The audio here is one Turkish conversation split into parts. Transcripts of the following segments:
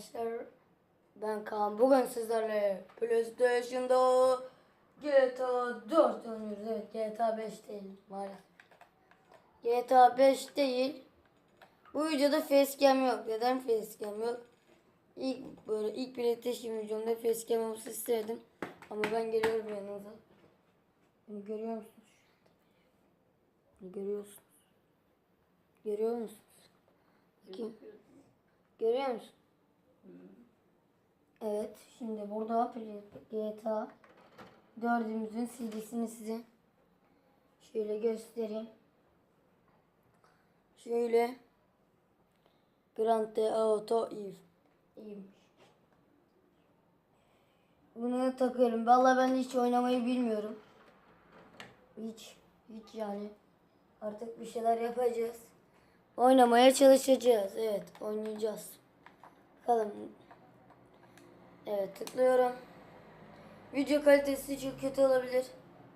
arkadaşlar. Ben Kaan. Bugün sizlerle PlayStation'da GTA 4 oynuyoruz. Evet GTA 5 değil maalesef. GTA 5 değil. Bu videoda facecam yok. Neden facecam yok? İlk böyle ilk PlayStation videomda facecam olması istedim. Ama ben geliyorum yanınıza. Beni görüyor musunuz? Beni görüyorsunuz. Görüyor musunuz? Bakayım. Görüyor musun? Evet. Şimdi burada GTA 4'ümüzün CD'sini size şöyle göstereyim. Şöyle Grand Theft Auto Eve. Bunu takıyorum. Vallahi ben hiç oynamayı bilmiyorum. Hiç. Hiç yani. Artık bir şeyler yapacağız. Oynamaya çalışacağız. Evet, oynayacağız. Bakalım. Evet, tıklıyorum. Video kalitesi çok kötü olabilir.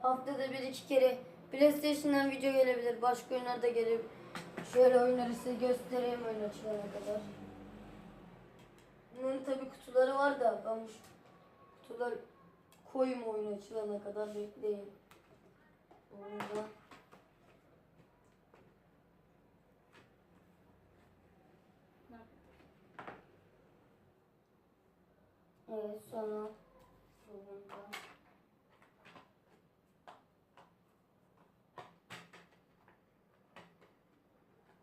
Haftada bir iki kere PlayStation'dan video gelebilir. Başka oyunlar da gelebilir. Şöyle oyunları size göstereyim oyun açılana kadar. Bunun tabi kutuları var da ben bu kutuları koyayım oyun açılana kadar bekleyin. Orada. Evet sonra burada.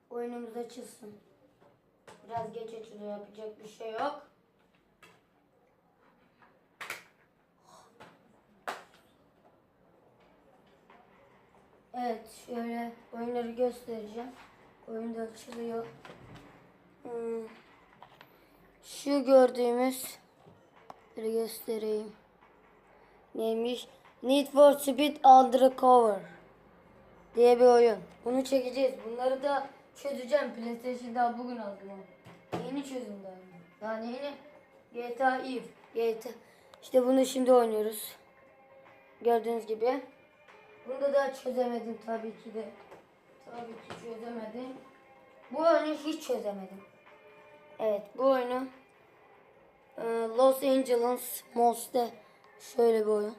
Oyunumuz açılsın. Biraz geç açılıyor yapacak bir şey yok. Evet şöyle oyunları göstereceğim. Oyun da açılıyor. Hmm. Şu gördüğümüz bir göstereyim. Neymiş? Need for Speed Undercover diye bir oyun. Bunu çekeceğiz. Bunları da çözeceğim. PlayStation'da bugün aldım. onu. Yeni çözüm daha. Yani yeni GTA Eve. GTA. İşte bunu şimdi oynuyoruz. Gördüğünüz gibi. Bunu da daha çözemedim tabii ki de. Tabii ki çözemedim. Bu oyunu hiç çözemedim. Evet bu oyunu Los Angeles Mos'ta şöyle bir oyun.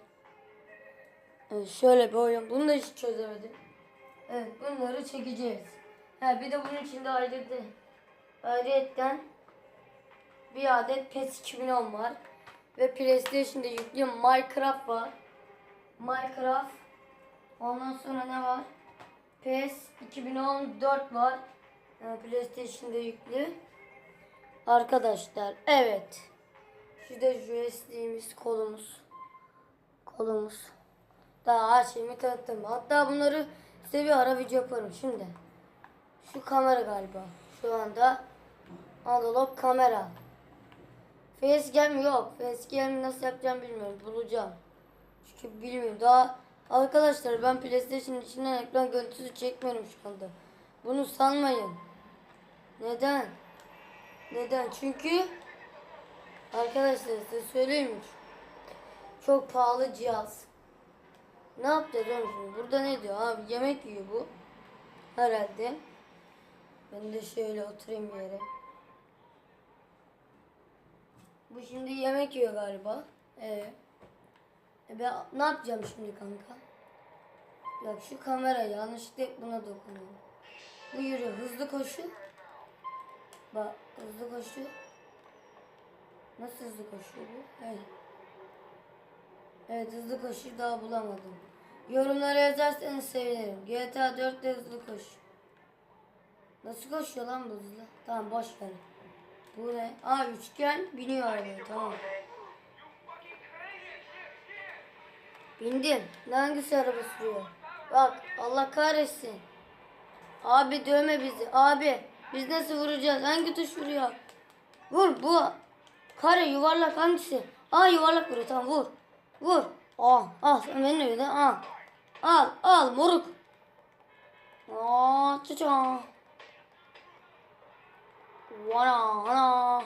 Evet, şöyle bir oyun. Bunu da hiç çözemedim. Evet bunları çekeceğiz. Ha, bir de bunun içinde ayrıca ayrıyetten bir adet PES 2010 var. Ve PlayStation'da yüklü Minecraft var. Minecraft. Ondan sonra ne var? PES 2014 var. Yani PlayStation'da yüklü. Arkadaşlar evet. Şu da USB'miz kolumuz. Kolumuz. Daha her şeyimi tanıttım. Hatta bunları size bir ara video yaparım şimdi. Şu kamera galiba. Şu anda analog kamera. Facecam yok. Facecam nasıl yapacağım bilmiyorum. Bulacağım. Çünkü bilmiyorum. Daha arkadaşlar ben PlayStation'ın içinden ekran görüntüsü çekmiyorum şu anda. Bunu sanmayın. Neden? Neden? Çünkü arkadaşlar size söyleyeyim mi? Çok pahalı cihaz. Ne yapacağız oğlum şimdi? Burada ne diyor abi? Yemek yiyor bu. Herhalde. Ben de şöyle oturayım bir yere. Bu şimdi yemek yiyor galiba. Ee, e ben ne yapacağım şimdi kanka? Bak şu kamera yanlışlıkla buna dokunuyor. Bu yürüyor. Hızlı koşu. Bak hızlı koşuyor. Nasıl hızlı koşuyor bu? Evet. Evet hızlı koşu daha bulamadım. Yorumlara yazarsanız sevinirim. GTA 4'te hızlı koş. Nasıl koşuyor lan bu hızlı? Tamam boş ver. Bu ne? Aa üçgen biniyor arabaya tamam. Bindim. Ne hangisi araba sürüyor? Bak Allah kahretsin. Abi dövme bizi. Abi biz nasıl vuracağız? Hangi tuş vuruyor? Vur bu. Kare yuvarlak hangisi? Aa yuvarlak vuruyor tamam vur. Vur. Aa al sen benim evde al. Al al moruk. Aa çaça. Vana ana.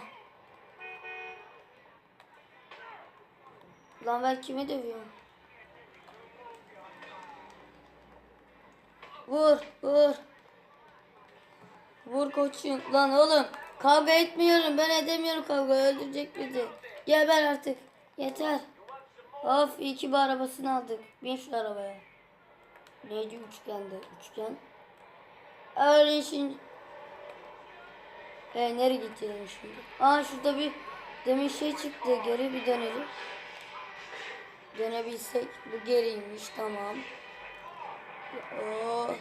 Lan ben kimi dövüyorum? Vur vur. Vur koçum. Lan oğlum. Kavga etmiyorum. Ben edemiyorum kavga. Öldürecek bizi. Geber artık. Yeter. Of iyi ki bir arabasını aldık. Bin şu arabaya. Neydi üçgende? Üçgen. Öyle işin... E, nereye gideceğiz şimdi? Aa şurada bir demin şey çıktı. Geri bir dönelim. Dönebilsek. Bu geriymiş. Tamam. Oh.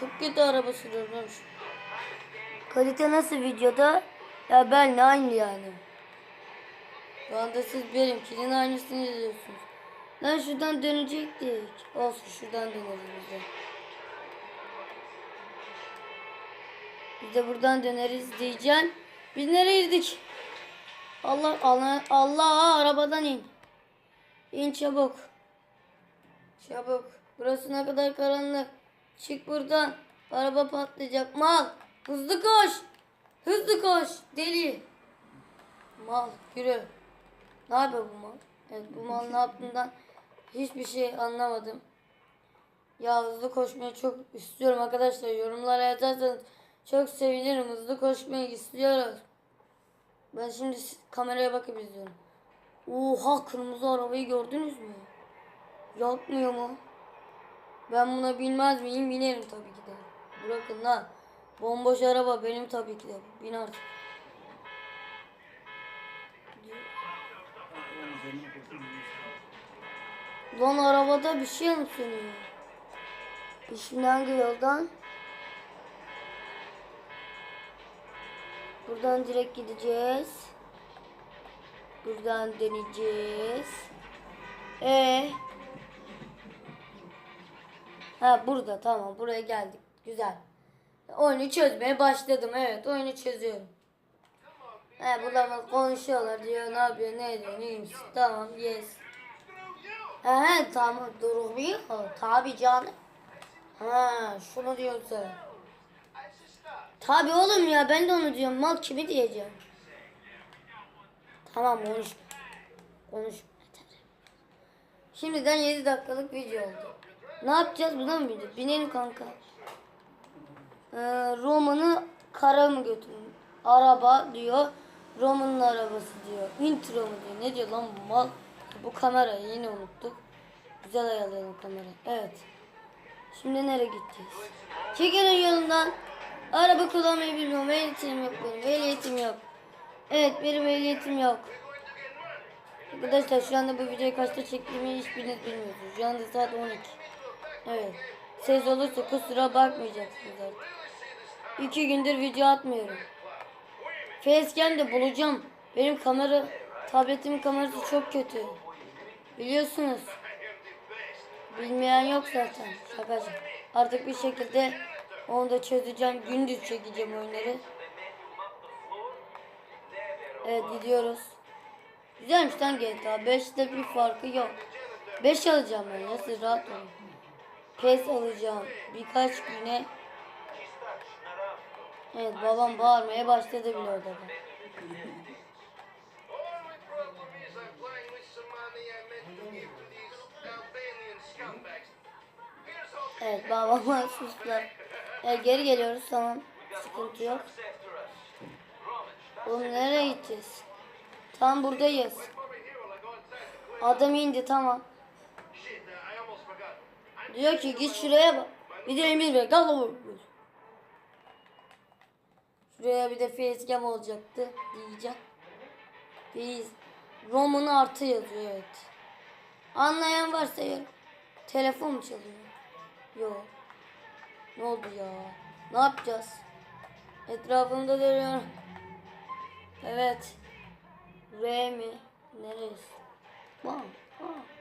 Çok kötü araba sürüyormuş. Kalite nasıl videoda? Ya benle aynı yani. Şu anda siz benimkinin aynısını izliyorsunuz. Lan şuradan dönecektik. Olsun şuradan döneriz biz de. Biz de buradan döneriz diyeceğim. Biz nereye girdik? Allah Allah Allah arabadan in. İn çabuk. Çabuk. Burası ne kadar karanlık. Çık buradan. Araba patlayacak. Mal. Hızlı koş. Hızlı koş. Deli. Mal. Yürü. Ne yapıyor bu mal? Evet bu mal ne yaptığından hiçbir şey anlamadım. Ya hızlı koşmayı çok istiyorum arkadaşlar. Yorumlara yazarsanız çok sevinirim. Hızlı koşmayı istiyoruz. Ben şimdi kameraya bakıp izliyorum. Oha kırmızı arabayı gördünüz mü? Yakmıyor mu? Ben buna binmez miyim? Binerim tabii ki de. Bırakın lan. Bomboş araba benim tabii ki de. Bin artık. Lan arabada bir şey mi sönüyor? Şimdi hangi yoldan? Buradan direkt gideceğiz. Buradan döneceğiz. E Ha burada tamam buraya geldik. Güzel. Oyunu çözmeye başladım. Evet oyunu çözüyorum. He burada konuşuyorlar diyor ne yapıyor ne ediyor ne misin? Tamam yes. He he tamam duruyor. Tabi canım. Ha şunu diyorsun. Tabi oğlum ya ben de onu diyorum. Mal kimi diyeceğim. Tamam konuş. Konuş. Şimdiden 7 dakikalık video oldu. Ne yapacağız buna mı bineceğiz? Binelim kanka. Ee, Roman'ı kara mı götürün? Araba diyor. Roman'ın arabası diyor. Intro mu diyor. Ne diyor lan bu mal? Bu kamerayı yine unuttuk. Güzel ayarlayalım kamerayı. Evet. Şimdi nereye gideceğiz? Çekilin yolundan. Araba kullanmayı bilmiyorum. Ehliyetim yok benim. Ehliyetim yok. Evet benim ehliyetim yok. Arkadaşlar şu anda bu videoyu kaçta çektiğimi hiçbiriniz bilmiyorsunuz. Şu anda saat 12. Evet. Ses olursa kusura bakmayacaksınız artık. İki gündür video atmıyorum. Facecam de bulacağım. Benim kamera, tabletimin kamerası çok kötü. Biliyorsunuz. Bilmeyen yok zaten. Şakacı. Artık bir şekilde onu da çözeceğim. Gündüz çekeceğim oyunları. Evet gidiyoruz. Güzelmiş lan GTA. 5'te bir farkı yok. 5 alacağım ben ya siz rahat olun. PES alacağım. Birkaç güne. Evet babam bağırmaya başladı bile odada. Evet babama suslar. Evet, geri geliyoruz tamam. Sıkıntı yok. Oğlum nereye gideceğiz? Tam buradayız. Adam indi tamam. Diyor ki git şuraya bak. Bir de emir ver. Lan buraya. Şuraya bir de facecam olacaktı diyeceğim. Biz Roman artı yazıyor evet. Anlayan varsa ya. Telefon mu çalıyor? Yok. Ne oldu ya? Ne yapacağız? Etrafımda dönüyorum. Evet. R mi? Neresi? Bam. Bam.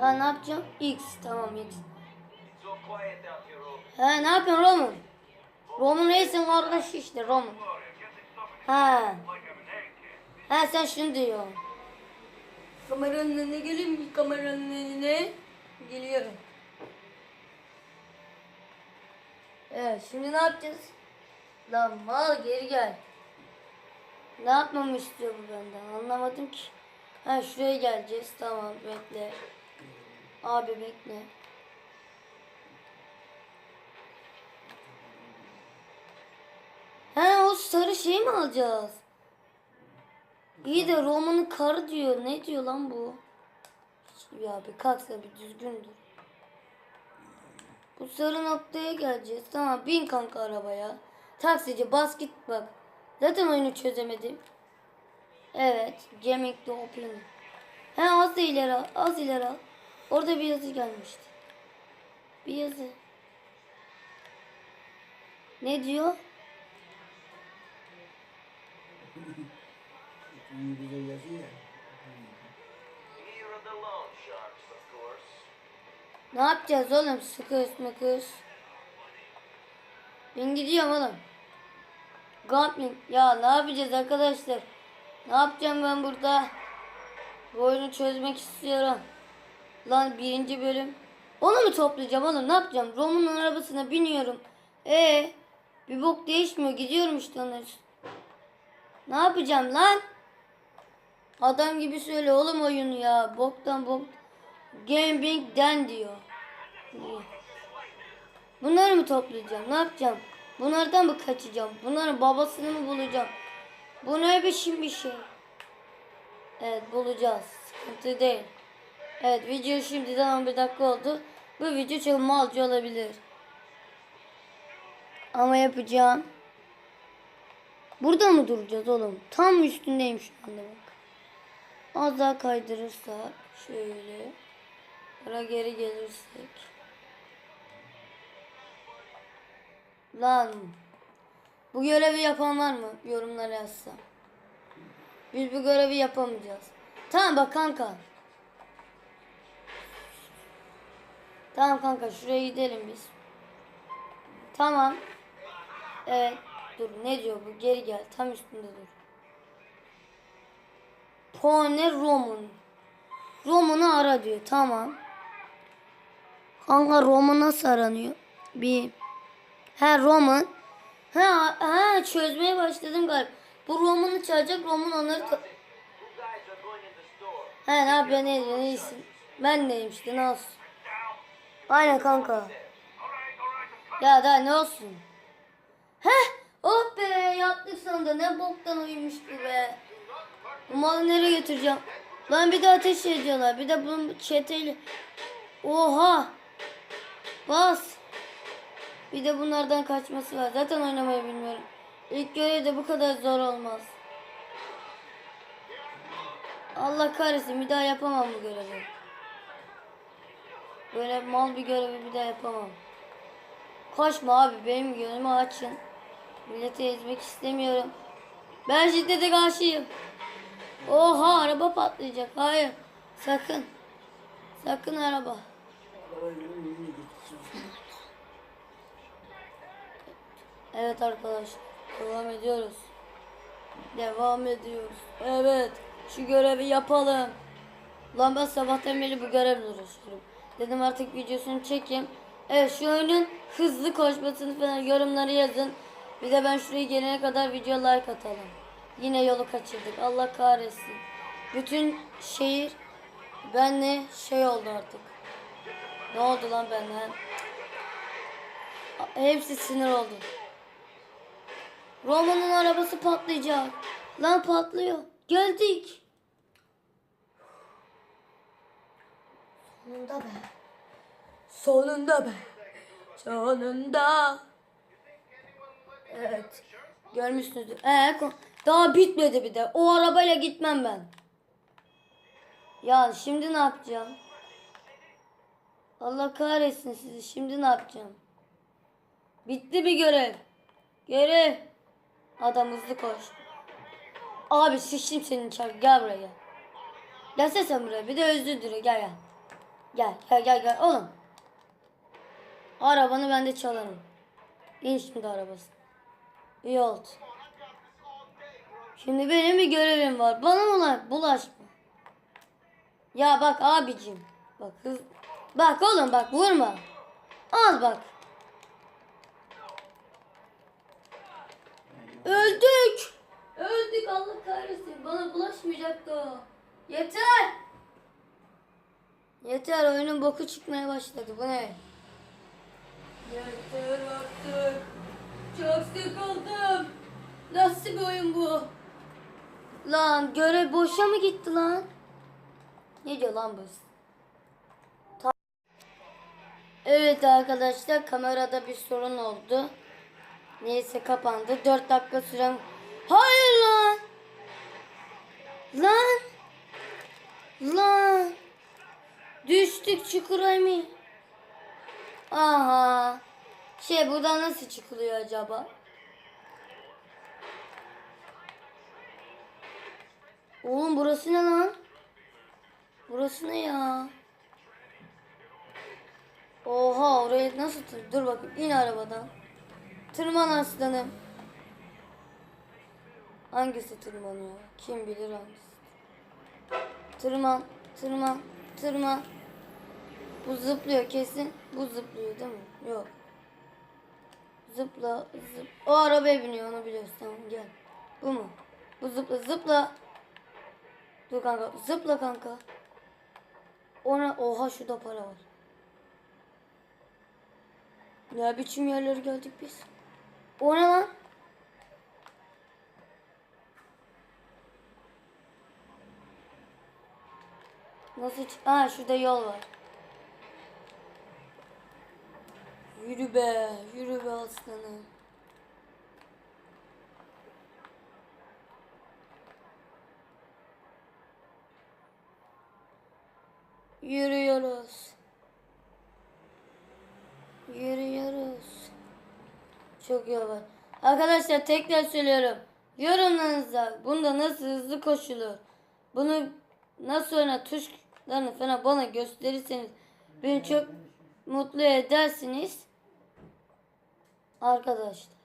Ha ne yapacağım? X tamam X. Ha ne yapıyorsun Roman? Roman Reis'in kardeşi işte Roman. Ha. Ha sen şunu diyorsun. Kameranın önüne geleyim mi? Kameranın önüne. Geliyorum. Evet şimdi ne yapacağız? Lan mal geri gel. Ne yapmamı istiyor bu benden? Anlamadım ki. Ha şuraya geleceğiz. Tamam bekle. Abi bekle. He o sarı şeyi mi alacağız? İyi de Roma'nın karı diyor. Ne diyor lan bu? Ya bir kalksa bir düzgün dur. Bu sarı noktaya geleceğiz. Tamam bin kanka arabaya. Taksici bas git bak. Zaten oyunu çözemedim. Evet. The open. He az ileri al. Az ileri al. Orada bir yazı gelmişti. Bir yazı. Ne diyor? İngilizce yazıyor ya. Ne yapacağız oğlum? Sıkış mıkış. Ben gidiyorum oğlum. Gambling. Ya ne yapacağız arkadaşlar? Ne yapacağım ben burada? Bu oyunu çözmek istiyorum. Lan birinci bölüm. Onu mu toplayacağım oğlum? Ne yapacağım? Rom'un arabasına biniyorum. E bir bok değişmiyor. Gidiyorum işte onlar. Ne yapacağım lan? Adam gibi söyle oğlum oyunu ya. Boktan bok. Gaming'den diyor. İyi. Bunları mı toplayacağım? Ne yapacağım? Bunlardan mı kaçacağım? Bunların babasını mı bulacağım? Bu ne biçim bir şey? Evet bulacağız. Sıkıntı değil. Evet video şimdiden 11 dakika oldu. Bu video çok malcı olabilir. Ama yapacağım. Burada mı duracağız oğlum? Tam üstündeyim şu anda bak. Az daha kaydırırsak şöyle. Ara geri gelirsek. Lan. Bu görevi yapan var mı? Yorumlara yazsa. Biz bu görevi yapamayacağız. Tamam bak kanka. Tamam kanka şuraya gidelim biz. Tamam. Evet. Dur ne diyor bu? Geri gel. Tam üstünde dur. Pone Roman. Roman'ı ara diyor. Tamam. Kanka Roman nasıl aranıyor? Bir. He Roman. Ha, ha çözmeye başladım galiba. Bu Roman'ı çağıracak. Roman onları... He ne yapıyor ne ediyor ne iyisin. Ben neyim işte olsun. Aynen kanka. Ya daha ne olsun. Heh oh be yaptık sonunda ne boktan uyumuştu be. Bu malı nereye götüreceğim? Lan bir de ateş ediyorlar. Bir de bunun çeteyle. Oha. Bas. Bir de bunlardan kaçması var. Zaten oynamayı bilmiyorum. İlk görev de bu kadar zor olmaz. Allah kahretsin bir daha yapamam bu görevi. Böyle mal bir görevi bir daha yapamam. Kaçma abi benim gönlümü açın. Milleti ezmek istemiyorum. Ben şiddete karşıyım. Oha araba patlayacak. Hayır. Sakın. Sakın araba. Evet arkadaşlar. Devam ediyoruz. Devam ediyoruz. Evet. Şu görevi yapalım. Lan ben sabahtan beri bu görevle uğraşıyorum. Dedim artık videosunu çekeyim. Evet şu oyunun hızlı koşmasını falan yorumları yazın. Bir de ben şuraya gelene kadar video like atalım. Yine yolu kaçırdık. Allah kahretsin. Bütün şehir benle şey oldu artık. Ne oldu lan benimle? Hepsi sinir oldu. Roma'nın arabası patlayacak. Lan patlıyor. Geldik. Sonunda be. Sonunda be. Sonunda. Evet. Görmüşsünüzdür. Ee, daha bitmedi bir de. O arabayla gitmem ben. Ya şimdi ne yapacağım? Allah kahretsin sizi. Şimdi ne yapacağım? Bitti bir görev. Görev. Adam hızlı koş. Abi sıçtım senin çarpı. Gel buraya gel. Sen buraya. Bir de özür dile. Gel gel. Gel gel gel gel. Oğlum. Arabanı ben de çalarım. İn şimdi arabası. İyi oldu. Şimdi benim bir görevim var. Bana mı bulaşma. Ya bak abicim. Bak hız. Bak oğlum bak vurma. Al bak. Öldük. Öldük Allah kahretsin. Bana bulaşmayacaktı o. Yeter. Yeter oyunun boku çıkmaya başladı. Bu ne? Yeter artık. Çok sıkıldım. Nasıl bir oyun bu? Lan görev boşa mı gitti lan? Ne diyor lan bu? Ta- Evet arkadaşlar kamerada bir sorun oldu. Neyse kapandı. 4 dakika süren... Hayır lan! Lan! Lan! Düştük çukura mı? Aha! Şey buradan nasıl çıkılıyor acaba? Oğlum burası ne lan? Burası ne ya? Oha oraya nasıl tır? Dur bakayım in arabadan. Tırman aslanım. Hangisi tırmanıyor? Kim bilir hangisi? Tırman, tırman, tırman. Bu zıplıyor kesin. Bu zıplıyor değil mi? Yok. Zıpla, zıp. O arabaya biniyor onu biliyorsun tamam gel. Bu mu? Bu zıpla, zıpla. Dur kanka, zıpla kanka. Ona, oha şurada para var. Ne biçim yerlere geldik biz? O ne lan? Nasıl? Aa şurada yol var. Yürü be, yürü be aslanım. Yürüyoruz. Yürüyoruz. Çok yavaş. Arkadaşlar tekrar söylüyorum. Yorumlarınızda bunda nasıl hızlı koşulur? Bunu nasıl öne tuşlarını falan bana gösterirseniz beni çok mutlu edersiniz. Arkadaşlar.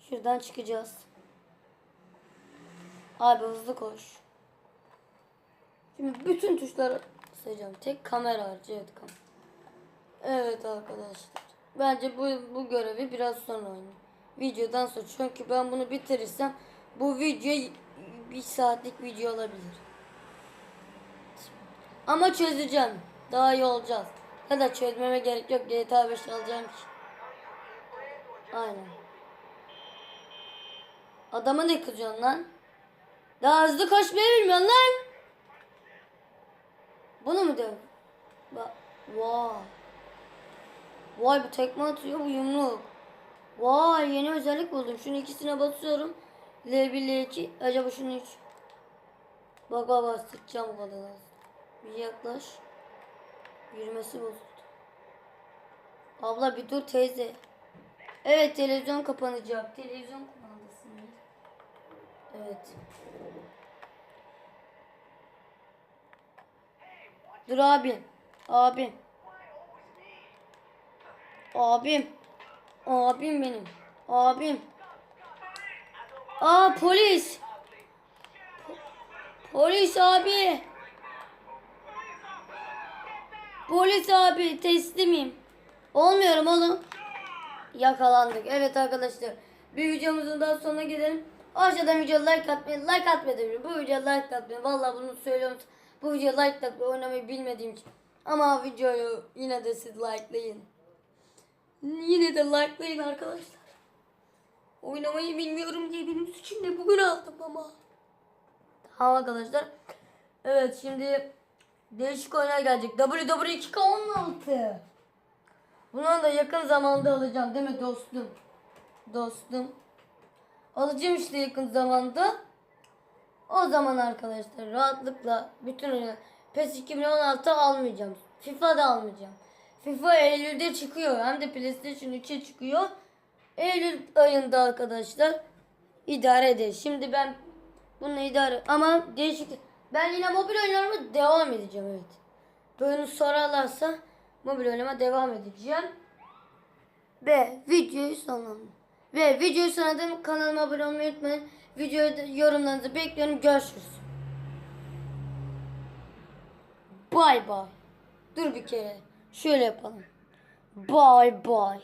Şuradan çıkacağız. Abi hızlı koş. Şimdi bütün tuşları sayacağım. Tek kamera hariç. Evet kamera. Evet arkadaşlar. Bence bu, bu görevi biraz sonra oynayayım. Videodan sonra. Çünkü ben bunu bitirirsem bu video bir saatlik video olabilir. Ama çözeceğim. Daha iyi olacağız. Ya da çözmeme gerek yok. GTA 5 alacağım ki. Aynen. Adama ne kızıyorsun lan? Daha hızlı koşmayı bilmiyorsun lan. Bunu mu diyorum? Bak. Vay. Vay bu tekme atıyor bu yumruk. Vay yeni özellik buldum. Şunun ikisine basıyorum. L1 L2. Acaba şunu hiç. Bak bak bak sıkacağım o kadar. Bir yaklaş. Yürümesi bozuldu. Abla bir dur teyze. Evet televizyon kapanacak. Televizyon kumandasını. Evet. Dur abim. Abim. Abim. Abim benim. Abim. Aa polis. Po- Polis abi. Polis abi teslimim. Olmuyorum oğlum. Yakalandık. Evet arkadaşlar. Bir videomuzun daha sonuna gelelim. Aşağıdan video like atmayı, like atmayı Bu video like atmayı. Vallahi bunu söylüyorum. Bu video like atmayı oynamayı bilmediğim için. Ama videoyu yine de siz likelayın. Yine de likelayın arkadaşlar. Oynamayı bilmiyorum diye benim suçum ne bugün aldım ama. Tamam arkadaşlar. Evet şimdi değişik oyunlar gelecek. WW2K16. Bunu da yakın zamanda alacağım değil mi dostum? Dostum. Alacağım işte yakın zamanda. O zaman arkadaşlar rahatlıkla bütün oyunu PES 2016 almayacağım. FIFA da almayacağım. FIFA Eylül'de çıkıyor. Hem de PlayStation 3'e çıkıyor. Eylül ayında arkadaşlar idare ederiz. Şimdi ben bunu idare ama değişik ben yine mobil oyunlarıma devam edeceğim evet. Böyle sorarlarsa mobil oynama devam edeceğim. Ve videoyu sonlandı. Ve videoyu sonladım. Kanalıma abone olmayı unutmayın. Videoda yorumlarınızı bekliyorum. Görüşürüz. Bay bay. Dur bir kere. Şöyle yapalım. Bay bay.